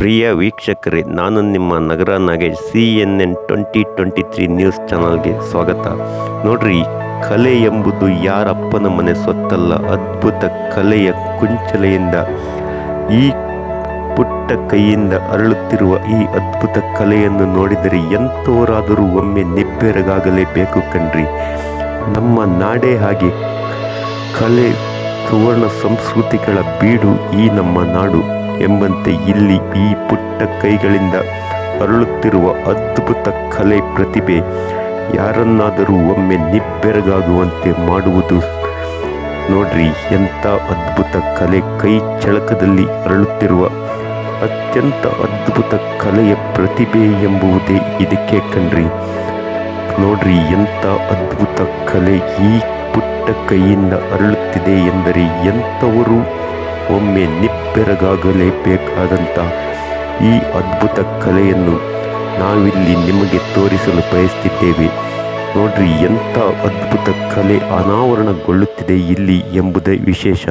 ಪ್ರಿಯ ವೀಕ್ಷಕರೇ, ನಾನು ನಿಮ್ಮ ನಗರ Nagesh C N N twenty twenty three news ಚಾನಲ್ಗೆ ಸ್ವಾಗತ. ನೋಡ್ರಿ, ಕಲೆ ಎಂಬುದು ಯಾರಪ್ಪನ ಮನೆ ಸೊತ್ತಲ್ಲ, ಅದ್ಭುತ ಕಲೆಯ ಕುಂಚಲೆಯಿಂದ, ಈ ಪುಟ್ಟ ಕೈಯಿಂದ ಅರಳುತ್ತಿರುವ ಈ ಅದ್ಭುತ ಕಲೆಯನ್ನು ನೋಡಿದರೆ ಎಂಥವರಾದರೂ ಒಮ್ಮೆ ನಿಬ್ಬೆರಗಾಗಲೇಬೇಕು ಕಣ್ರಿ. ನಮ್ಮ ನಾಡೇ ಹಾಗೆ, ಕಲೆ ಸುವರ್ಣ ಸಂಸ್ಕೃತಿಗಳ ಬೀಡು ಈ ನಮ್ಮ ನಾಡು. ಎಂಬಂತೆ ಇಲ್ಲಿ ಈ ಪುಟ್ಟ ಕೈಗಳಿಂದ ಅರಳುತ್ತಿರುವ ಅದ್ಭುತ ಕಲೆ ಪ್ರತಿಭೆ ಯಾರನ್ನಾದರೂ ಒಮ್ಮೆ ನಿಬ್ಬೆರಗಾಗುವಂತೆ ಮಾಡುವುದು. ನೋಡ್ರಿ, ಎಂಥ ಅದ್ಭುತ ಕಲೆ ಕೈ ಚಳಕದಲ್ಲಿ ಅರಳುತ್ತಿರುವ ಅತ್ಯಂತ ಅದ್ಭುತ ಕಲೆಯ ಪ್ರತಿಭೆ ಎಂಬುವುದೇ ಇದಕ್ಕೆ ಕಣ್ರಿ. ನೋಡ್ರಿ, ಎಂಥ ಅದ್ಭುತ ಕಲೆ ಈ ಪುಟ್ಟ ಕೈಯಿಂದ ಅರಳುತ್ತಿದೆ ಎಂದರೆ ಎಂಥವರು ಒಮ್ಮೆ ನಿಪ್ಪೆರಗಾಗಲೇಬೇಕಾದಂಥ ಈ ಅದ್ಭುತ ಕಲೆಯನ್ನು ನಾವಿಲ್ಲಿ ನಿಮಗೆ ತೋರಿಸಲು ಬಯಸ್ತಿದ್ದೇವೆ. ನೋಡ್ರಿ, ಎಂಥ ಅದ್ಭುತ ಕಲೆ ಅನಾವರಣಗೊಳ್ಳುತ್ತಿದೆ ಇಲ್ಲಿ ಎಂಬುದೇ ವಿಶೇಷ.